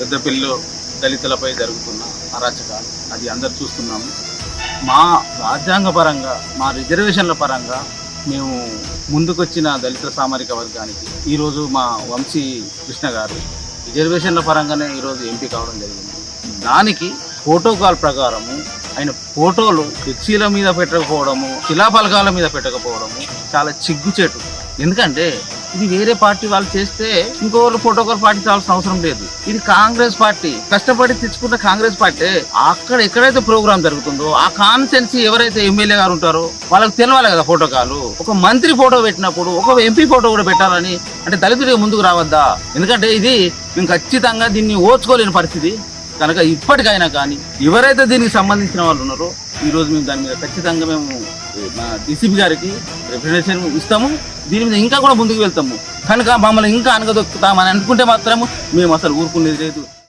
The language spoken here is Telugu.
పెద్దపల్లిలో దళితులపై జరుగుతున్న అరాచకాలు. అది అందరు చూస్తున్నాము. మా రాజ్యాంగ పరంగా మా రిజర్వేషన్ల పరంగా మేము ముందుకొచ్చిన దళిత సామరిక వర్గానికి ఈరోజు మా వంశీ కృష్ణ గారు రిజర్వేషన్ల పరంగానే ఈరోజు ఎంపీ కావడం జరిగింది. దానికి ప్రోటోకాల్ ప్రకారము ఆయన ఫోటోలు ఫ్లెక్సీల మీద పెట్టకపోవడము శిలాఫలకాల మీద పెట్టకపోవడము చాలా చిగ్గుచేటు. ఎందుకంటే ఇది వేరే పార్టీ వాళ్ళు చేస్తే ఇంకోళ్ళు ప్రోటోకాల్ పాటించాల్సిన అవసరం లేదు. ఇది కాంగ్రెస్ పార్టీ. కష్టపడి తెచ్చుకున్న కాంగ్రెస్ పార్టీ. అక్కడ ఎక్కడైతే ప్రోగ్రామ్ జరుగుతుందో ఆ కాన్సెన్సీ ఎవరైతే ఎమ్మెల్యే గారు ఉంటారో వాళ్ళకి తెలవాలి కదా ఫోటోకాలు ఒక మంత్రి ఫోటో పెట్టినప్పుడు ఒక ఎంపీ ఫోటో కూడా పెట్టాలని అంటే దళితుడిగా ముందుకు రావద్దా? ఎందుకంటే ఇది మేము ఖచ్చితంగా దీన్ని ఓర్చుకోలేని పరిస్థితి. కనుక ఇప్పటికైనా కానీ ఎవరైతే దీనికి సంబంధించిన వాళ్ళు ఉన్నారో ఈరోజు మేము దాని మీద ఖచ్చితంగా మేము మా డీసీపీ గారికి రిప్రజెంటేషన్ ఇస్తాము. దీని మీద ఇంకా కూడా ముందుకు వెళ్తాము. కనుక మమ్మల్ని ఇంకా అనగదొక్కుతామని అనుకుంటే మాత్రము మేము అసలు ఊరుకునేది లేదు.